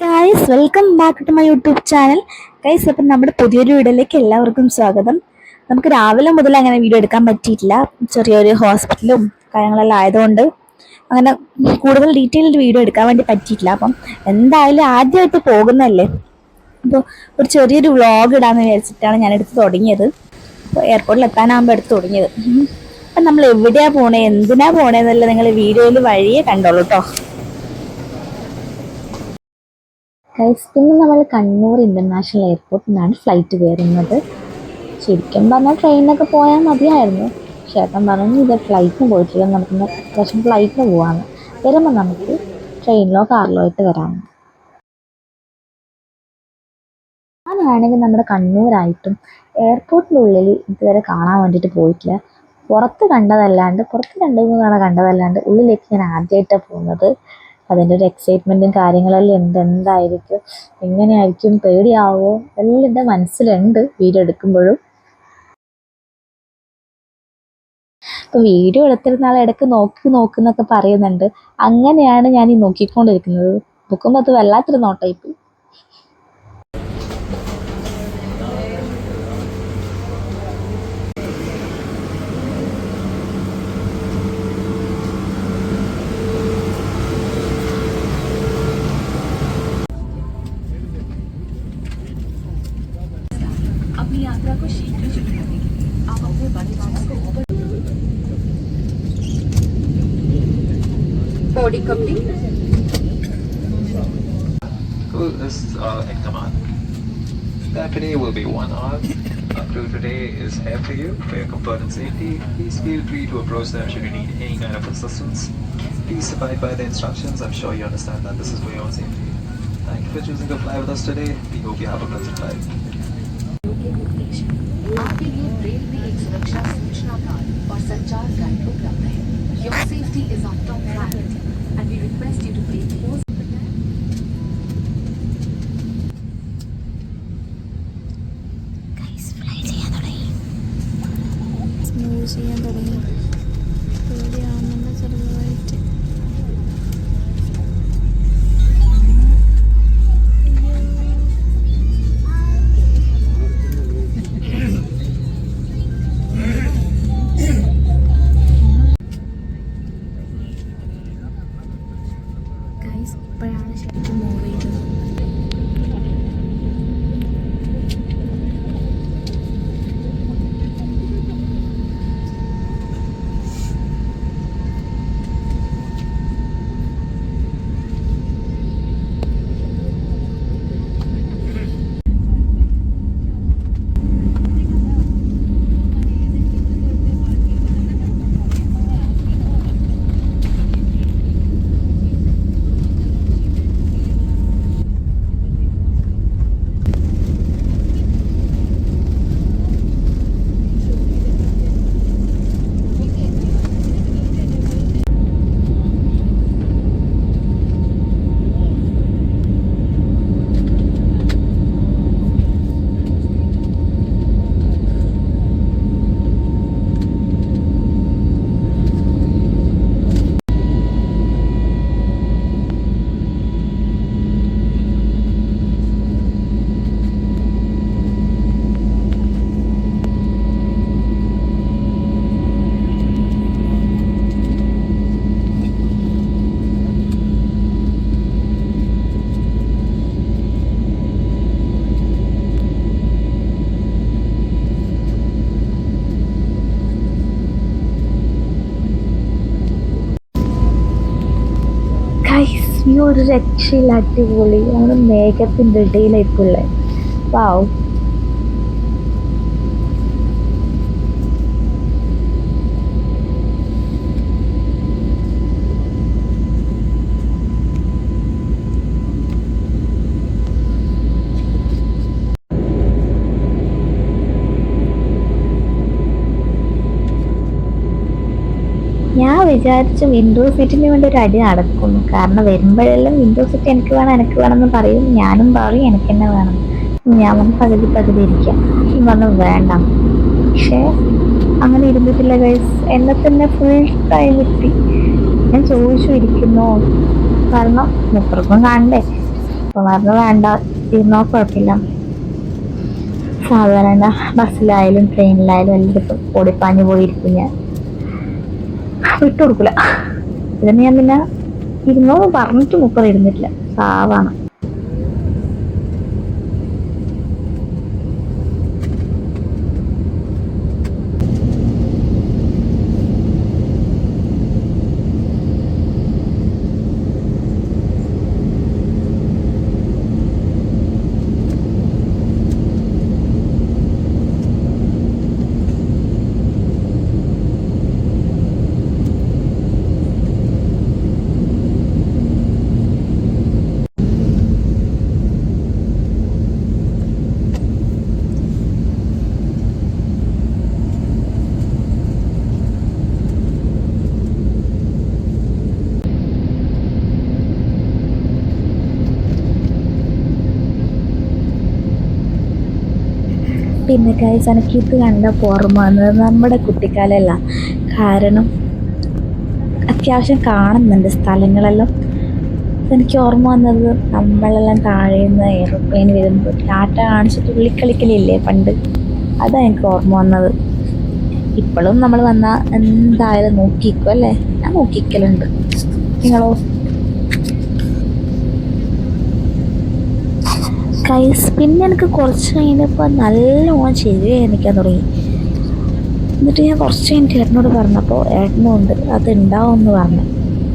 Guys welcome back to my YouTube channel guys അപ്പം നമ്മുടെ പുതിയൊരു വീഡിയോയിലേക്ക് എല്ലാവർക്കും സ്വാഗതം. നമുക്ക് രാവിലെ മുതൽ അങ്ങനെ വീഡിയോ എടുക്കാൻ പറ്റിയിട്ടില്ല. ചെറിയൊരു ഹോസ്പിറ്റലും കാര്യങ്ങളെല്ലാം ആയതുകൊണ്ട് അങ്ങനെ കൂടുതൽ ഡീറ്റെയിൽഡ് വീഡിയോ എടുക്കാൻ വേണ്ടി പറ്റിയിട്ടില്ല. അപ്പം എന്തായാലും ആദ്യമായിട്ട് പോകുന്നതല്ലേ? അപ്പോൾ ഒരു ചെറിയൊരു വ്ളോഗ് ഇടാന്ന് വിചാരിച്ചിട്ടാണ് ഞാൻ എടുത്ത് തുടങ്ങിയത്. അപ്പോൾ എയർപോർട്ടിൽ എത്താനാകുമ്പോൾ എടുത്ത് തുടങ്ങിയത്. അപ്പം നമ്മൾ എവിടെയാണ് പോണേ? എന്തിനാണ് പോണേന്നല്ല നിങ്ങൾ വീഡിയോയിൽ വഴിയേ കണ്ടോളൂ കേട്ടോ പിന്നെ നമ്മൾ കണ്ണൂർ ഇന്റർനാഷണൽ എയർപോർട്ടിൽ നിന്നാണ് ഫ്ലൈറ്റ് കയറുന്നത്. ശരിക്കും പറഞ്ഞാൽ ട്രെയിനിലൊക്കെ പോയാൽ മതിയായിരുന്നു. ചേട്ടൻ പറഞ്ഞു ഇത് ഫ്ലൈറ്റിന് പോയിട്ടില്ല. നമുക്ക് അത്യാവശ്യം ഫ്ലൈറ്റിന് പോവാണ്. വരുമ്പോൾ നമുക്ക് ട്രെയിനിലോ കാറിലോ ആയിട്ട് വരാം. ഞാനാണെങ്കിൽ നമ്മുടെ കണ്ണൂരായിട്ടും എയർപോർട്ടിനുള്ളിൽ ഇതുവരെ കാണാൻ വേണ്ടിയിട്ട് പോയിട്ടില്ല. പുറത്ത് കണ്ടതല്ലാണ്ട് പുറത്ത് തവണ കണ്ടതല്ലാണ്ട് ഉള്ളിലേക്ക് ഞാൻ ആദ്യമായിട്ടാണ് പോകുന്നത്. അതിന്റെ ഒരു എക്സൈറ്റ്മെന്റും കാര്യങ്ങളെല്ലാം ഉണ്ട് എന്തായിരിക്കും എങ്ങനെയായിരിക്കും പേടിയാവോ എല്ലാം എന്റെ മനസ്സിലുണ്ട് വീഡിയോ എടുക്കുമ്പോഴും. ഇപ്പോൾ വീഡിയോ എടുത്തിരുന്ന ആൾ ഇടയ്ക്ക് നോക്കി നോക്കുന്നൊക്കെ പറയുന്നുണ്ട്. അങ്ങനെയാണ് ഞാൻ ഈ നോക്കിക്കൊണ്ടിരിക്കുന്നത്. നോക്കുമ്പോൾ അത് വല്ലാത്തൊരു നോട്ടായിപ്പോയി body कपड़ी Who is uh, in command? Stephanie will be one arm. Our crew today is here for you for your comfort and safety. Please feel free to approach them should you need any kind of assistance. Please abide by the instructions. I'm sure you understand that this is for your own safety. Thank you for choosing to fly with us today. We hope you have a pleasant flight. के निर्देश आपके लिए railway एक सुरक्षा सूचना card और संचार guide उपलब्ध है your safety is our top priority and we request you to pay close ഒരു രക്ഷയില്ല അടിപൊളി. നമ്മുടെ മേഘത്തിന്റെ ഇടയിലേക്കുള്ള വാവ് ഞാൻ വിചാരിച്ചു വിൻഡോ സീറ്റിന് വേണ്ടി ഒരു അടി നടക്കുന്നു. കാരണം വരുമ്പോഴെല്ലാം വിൻഡോ സീറ്റ് എനിക്ക് വേണം എനിക്ക് വേണം എന്ന് പറയും. ഞാനും പറയും എനിക്ക് തന്നെ വേണം. ഞാൻ വന്ന് പകുതി പകുതി ഇരിക്കാം. വന്ന് വേണ്ട. പക്ഷേ അങ്ങനെ ഇരുന്നിട്ടില്ല ഗൈസ് എന്നെ തന്നെ ഫുൾ ടൈം എത്തി ഞാൻ ചോദിച്ചു ഇരിക്കുന്നു? കാരണം മുപ്പർക്കും കാണണ്ടേ? അപ്പം പറഞ്ഞു വേണ്ട ഇരുന്നോ കുഴപ്പമില്ല. സാധാരണ ബസ്സിലായാലും ട്രെയിനിലായാലും എല്ലായിടത്തും ഓടിപ്പാഞ്ഞു പോയിരിക്കും ഞാൻ. വിട്ടു കൊടുക്കില്ല ഇതിന് ഞാൻ പിന്നെ ഇരുന്നോ പറഞ്ഞിട്ട് മുപ്പത് ഇരുന്നിട്ടില്ല. സാവാണ്. പിന്നെ ഗൈസ് എനിക്ക് ഇത് കണ്ടപ്പോൾ ഓർമ്മ വന്നത് നമ്മുടെ കുട്ടിക്കാലമല്ല കാരണം അത്യാവശ്യം കാണുന്നുണ്ട് സ്ഥലങ്ങളെല്ലാം. എനിക്ക് ഓർമ്മ വന്നത് നമ്മളെല്ലാം താഴെ നിന്ന് എയർപ്ലെയിൻ വരുമ്പോൾ ടാറ്റ കാണിച്ചിട്ട് ഉള്ളിക്കളിക്കലില്ലേ പണ്ട്? അതാണ് എനിക്ക് ഓർമ്മ വന്നത്. ഇപ്പോഴും നമ്മൾ വന്നാൽ എന്തായാലും നോക്കിക്കും അല്ലേ? ഞാൻ നോക്കിക്കലുണ്ട്. നിങ്ങളോ? കൈസ് പിന്നെ എനിക്ക് കുറച്ച് കഴിഞ്ഞപ്പോൾ നല്ലോണം ചെവി നിൽക്കാൻ തുടങ്ങി. എന്നിട്ട് ഞാൻ കുറച്ച് കഴിഞ്ഞിട്ട് ഏട്ടനോട് പറഞ്ഞപ്പോൾ ഏട്ടനുണ്ട് അത് ഉണ്ടാവും എന്ന് പറഞ്ഞു.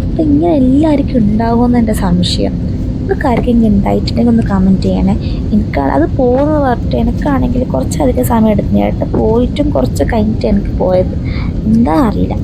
അപ്പം ഇങ്ങനെ എല്ലാവർക്കും ഉണ്ടാകുമെന്ന് എന്റെ സംശയം. നിങ്ങൾക്ക് ആർക്കെങ്കിലും ഉണ്ടായിട്ടുണ്ടെങ്കിൽ ഒന്ന് കമന്റ് ചെയ്യണേ. എനിക്കാണ് അത് പോകുന്ന പറഞ്ഞിട്ട് എനിക്കാണെങ്കിൽ കുറച്ചധികം സമയം എടുത്തു ഏട്ടൻ പോയിട്ടും കുറച്ച് കഴിഞ്ഞിട്ട് എനിക്ക് പോയത്. എന്താ അറിയില്ല.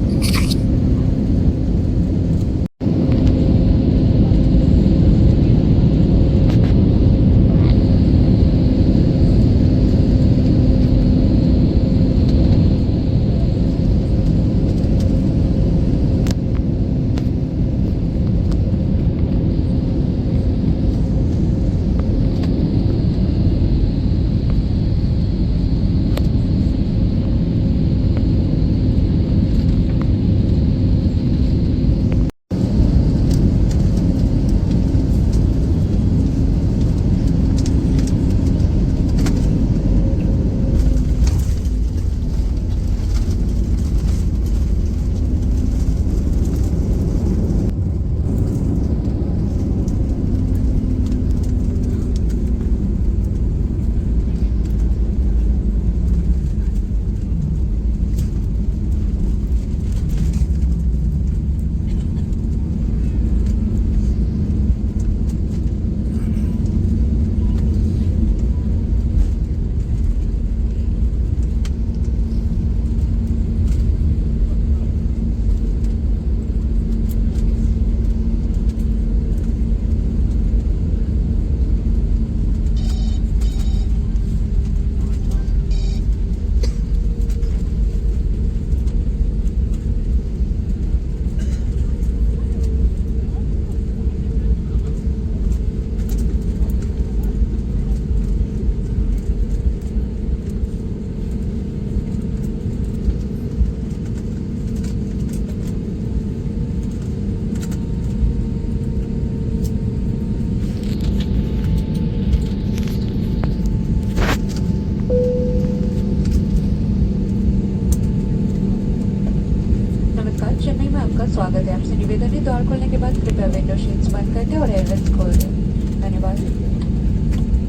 आपका स्वागत है आपसे निवेदन है द्वार खोलने के बाद कृपया विंडो शीट्स बंद कर दें और एयरवेल्स खोल दें धन्यवाद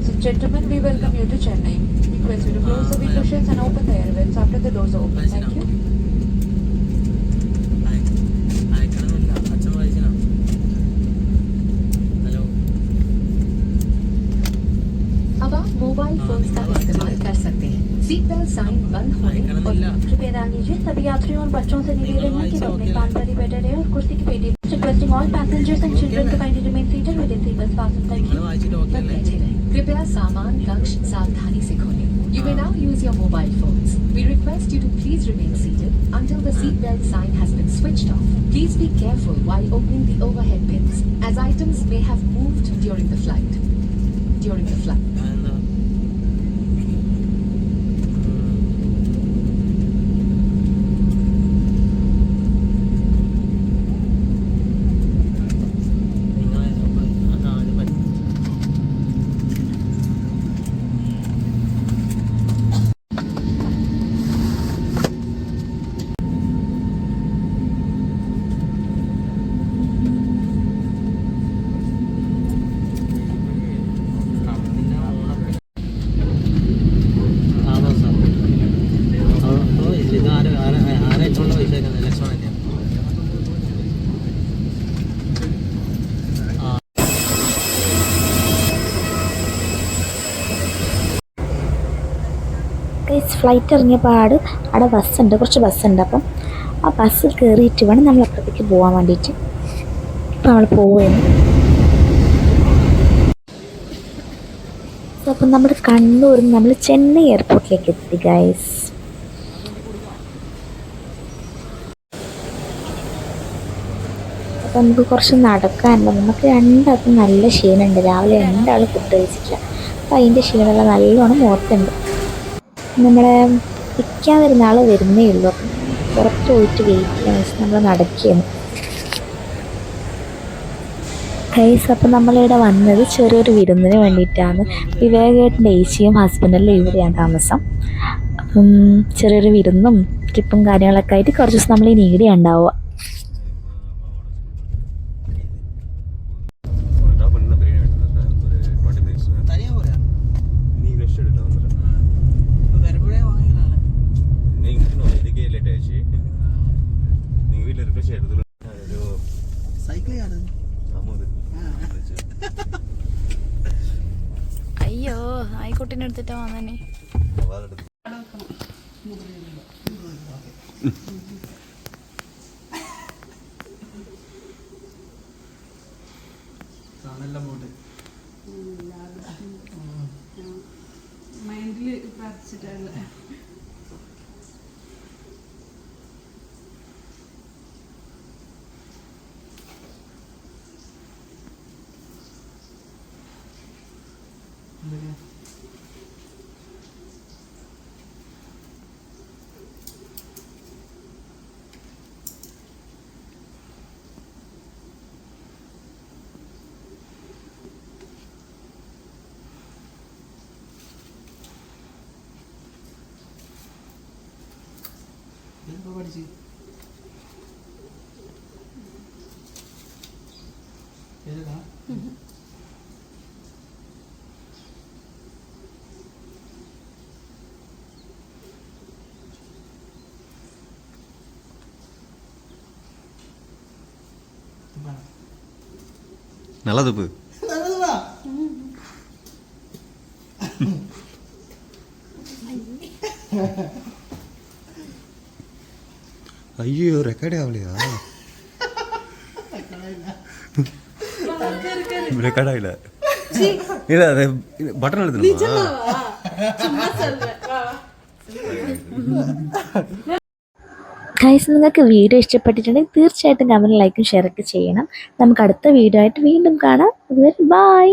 so gentleman we welcome you to Chennai request you to close the window shades and open the air vents after the doors open thank you अब आप मोबाइल फोन का इस्तेमाल सीट बेल्ट साइन बंद होने और कृपया ध्यान दीजिए सभी यात्रियों और बच्चों से निवेदन है कि वो अपने स्थान पर ही बैठे रहे और कुर्सी के पेटी requesting all passengers and children to kindly remain seated within बस फास्टन तक बैठे रहें कृपया सामान कक्ष सावधानी से खोलें You may now use your mobile phones. We request you to please remain seated until the seatbelt sign has been switched off. Please be careful while opening the overhead bins, as items may have moved during the flight. During the flight. Guys flight ഇറങ്ങിയ പാട്. അവിടെ ബസ്സുണ്ട് കുറച്ച് ബസ്സുണ്ട് അപ്പം. ആ ബസ്സിൽ കയറിയിട്ട് വേണം നമ്മൾ അപ്പുറത്തേക്ക് പോകാൻ വേണ്ടിയിട്ട്. അപ്പം നമ്മൾ പോവുകയാണ്. അപ്പം നമ്മൾ നിന്ന് നമ്മൾ ചെന്നൈ എയർപോർട്ടിലേക്ക് എത്തി ഗൈസ് അപ്പം നമുക്ക് കുറച്ച് നടക്കാനുണ്ട്. നമുക്ക് രണ്ടാൾക്കും നല്ല ക്ഷീണമുണ്ട്. രാവിലെ രണ്ടാൾ ഫുഡ് കഴിച്ചിട്ടില്ല. അപ്പം അതിന്റെ ക്ഷീണമെല്ലാം നല്ലോണം ഓർത്തുണ്ട് നമ്മളെ പിക്കാൻ വരുന്ന ആൾ വരുന്നേ ഉള്ളൂ. പുറത്ത് പോയിട്ട് വെയിറ്റ് ചെയ്യാൻ വെച്ച് നമ്മൾ നടക്കുകയാണ്. കൈസ് അപ്പം നമ്മളിവിടെ വന്നത് ചെറിയൊരു വിരുന്നിന് വേണ്ടിയിട്ടാണ്. വിവേകേട്ടന്റെ ഏച്ചിയും ഹസ്ബൻഡെല്ലാം ഇവിടെയാണ് താമസം. അപ്പം ചെറിയൊരു വിരുന്നും ട്രിപ്പും കാര്യങ്ങളൊക്കെ ആയിട്ട് കുറച്ച് ദിവസം നമ്മൾ ഇനി ഇവിടെ മൈൻഡിൽ പ്രാർത്ഥിച്ചിട്ടാണ് இப்போ படிச்சு எதுதான் நல்லது അയ്യോ റെക്കോർഡ് ಆಗಲಿಲ್ಲ ರೆಕಾರ್ಡ್ ಆಗಲಿಲ್ಲ ಇಲ್ಲ ಅದೇ ಬಟನ್ ഗൈസ് നിങ്ങൾക്ക് വീഡിയോ ഇഷ്ടപ്പെട്ടിട്ടുണ്ടെങ്കിൽ തീർച്ചയായിട്ടും കമന്റ് ലൈക്കും ഷെയർ ഒക്കെ ചെയ്യണം. നമുക്ക് അടുത്ത വീഡിയോ ആയിട്ട് വീണ്ടും കാണാം. ബൈ